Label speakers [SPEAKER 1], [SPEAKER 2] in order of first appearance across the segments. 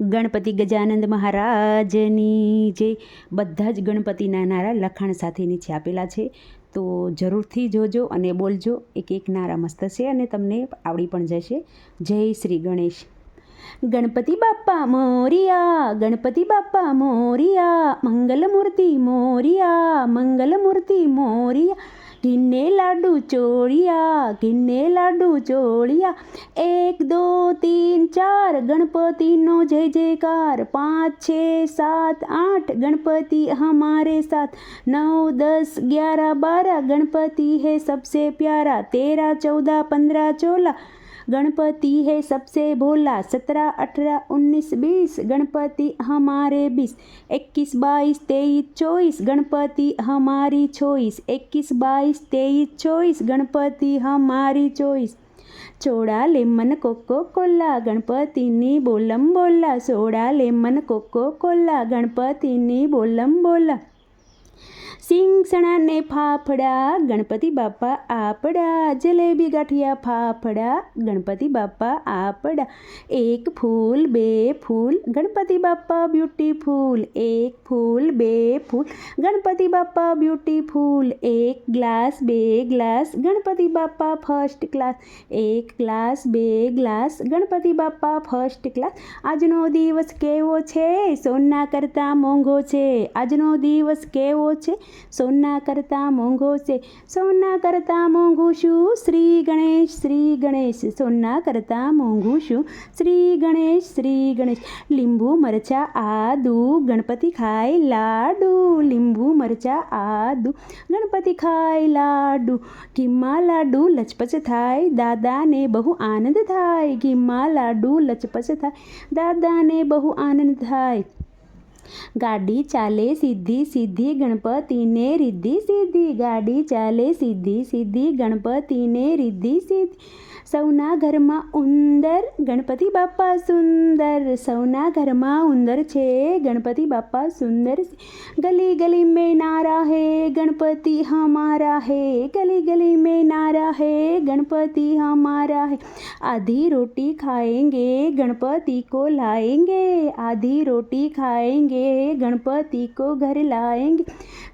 [SPEAKER 1] ગણપતિ ગજાનંદ મહારાજની જે બધા જ ગણપતિના નારા લખાણ સાથે નીચે આપેલા છે, તો જરૂરથી જોજો અને બોલજો. એક એક નારા મસ્ત છે અને તમને આવડી પણ જશે. જય શ્રી ગણેશ. ગણપતિ બાપ્પા મોરિયા, ગણપતિ બાપ્પા મોરિયા, મંગલમૂર્તિ મોરિયા મંગલમૂર્તિ મોરિયા किन्ने लाडू चोरिया किन्ने लाडू चोरिया एक, दो, तीन, चार, गणपति नो जय जयकार। पाँच, छ, सात, आठ, गणपति हमारे साथ। नौ, दस, ग्यारह, बारह, गणपति है सबसे प्यारा। तेरह, चौदह, पंद्रह चोला गणपति है सबसे भोला सत्रह अठारह उन्नीस बीस गणपति हमारे बीस इक्कीस बाईस तेईस चौबीस गणपति हमारी चौबीस इक्कीस बाईस तेईस चौबीस गणपति हमारी चौबीस ચોડા લેમન કોકો કોલા ગણપતિની બોલમ બોલા સોડા લેમન કોકો કોલા ગણપતિની બોલમ બોલા સિંગસણાને ફાફડા, ગણપતિ બાપા આપડા, જલેબી ગાંઠિયા ફાફડા, ગણપતિ બાપા આપડા. એક ફૂલ, બે ફૂલ, ગણપતિ બાપા બ્યુટીફૂલ એક ફૂલ, બે ફૂલ, ગણપતિ બાપા બ્યુટીફૂલ એક ગ્લાસ, બે glass, Ganpati Bappa first class. એક ગ્લાસ, બે glass, Ganpati Bappa first class. આજનો દિવસ કેવો છે? સોના કરતાં મોંઘો છે. આજનો દિવસ કેવો છે? સોના કરતાં મોંઘો છે. સોના કરતાં મોંઘું શું? શ્રી ગણેશ શ્રી ગણેશ. સોના કરતાં મોંઘું શું? શ્રી ગણેશ શ્રી ગણેશ. લીંબુ, મરચા, આદુ. ગણપતિ ખાય લાડુ. લીંબુ, મરચા, આદુ. ગણપતિ ખાય લાડુ. ઘીમાં લાડુ લચપચ થાય. દાદાને બહુ આનંદ થાય. ઘીમાં લાડુ લચપચ થાય. દાદાને બહુ આનંદ થાય. ગાડી ચાલે સીધી સીધી ગણપતિને રીધિ, સીધી ગાડી ચાલે સીધી સીધી ગણપતિને રીધિ, સીધી. સૌના ઘરમાં ઉંદર, ગણપતિ બાપા સુંદર. સૌના ઘરમાં ઉંદર છે, ગણપતિ બાપા સુંદર. ગલી ગલી મેં નારા હે, ગણપતિ હમારા હે. ગલી ગલી મેં નારા હે, ગણપતિ હમારા હે. આધી રોટી ખાએંગે ગણપતિ કો લાએંગે આધી રોટી ખાએંગે લાવીએ ગણપતિ કો ઘર લાએંગે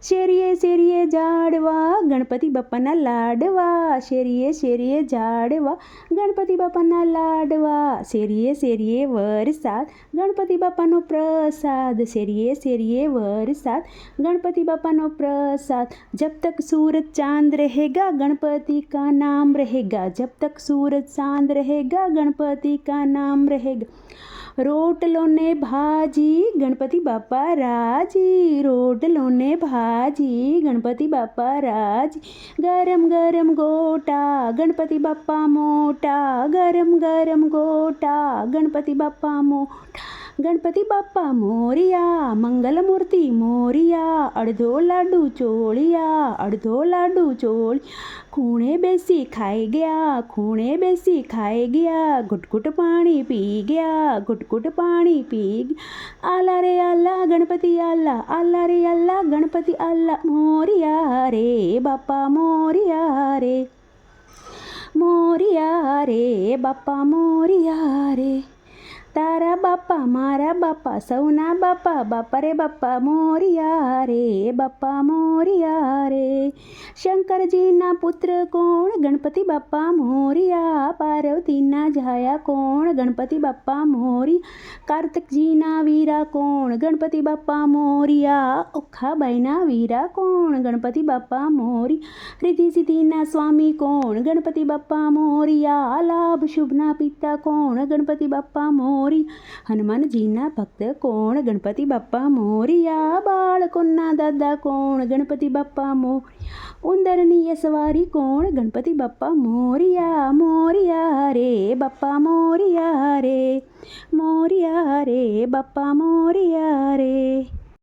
[SPEAKER 1] શેરીએ શેરીએ જાડવા, ગણપતિ બાપાના લાડવા. શેરીએ શેરીએ જાડવા, ગણપતિ બાપાના લાડવા. શેરીએ શેરીએ વરસાદ, ગણપતિ બાપાનો પ્રસાદ. શેરીએ શેરીએ વરસાદ, ગણપતિ બાપાનો પ્રસાદ. જબ તક સૂરજ ચાંદ રહેગા, ગણપતિ કા નામ રહેગા. જબ તક સૂરજ ચાંદ રહેગા, ગણપતિ કા નામ રહેગા. રોટલો ને ભાજી ગણપતિ બાપા રાજી રોટલોને ભાજી ગણપતિ બાપા રાજી ગરમ ગરમ ગોટા ગણપતિ બાપા મોટા ગરમ ગરમ ગોટા ગણપતિ બાપા મોટા ગણપતિ બાપ્પા મોરિયા મંગલમૂર્તિ મોરિયા અડધો લાડુ ચોળિયા અડધો લાડુ ચોળી ખૂણે બેસી ખાઈ ગયા ખૂણે બેસી ખાઈ ગયા ઘૂટઘૂટ પાણી પી ગયા ઘૂટઘૂટ પાણી પી આલા રે આલા ગણપતિ આલા આલા રે આલા ગણપતિ આલા મોરિયા રે બાપા મોરિયા રે મોરિયા રે બાપા મોરિયા રે તારા બાપા મારા બાપા સૌના બાપા બાપા રે બાપા મોરિયા રે બાપા મોરિયા શંકરજીના પુત્ર કોણ? ગણપતિ બાપા મોરિયા, પાર્વતીના જાયા કોણ? ગણપતિ બાપા મોરી, કાર્તિકજીના વીરા કોણ? ગણપતિ બાપા મોરિયા, ઓખાબાઈના વીરા કોણ? ગણપતિ બાપા મોરી રિધિ સિદ્ધિના સ્વામી કોણ? ગણપતિ બાપા મોરિયા, લાભ શુભના પિતા કોણ? ગણપતિ બાપા મોરી મોરી હનુમાનજીના ભક્ત કોણ? ગણપતિ બાપ્પા મોરિયા, બાળકોના દાદા કોણ? ગણપતિ બાપ્પા મોરિયા ઉંદરની સવારી કોણ? ગણપતિ બાપ્પા, મોરિયા મોરિયા રે, બાપ્પા મોરિયા રે મોરિયા રે, બાપ્પા મોરિયા રે.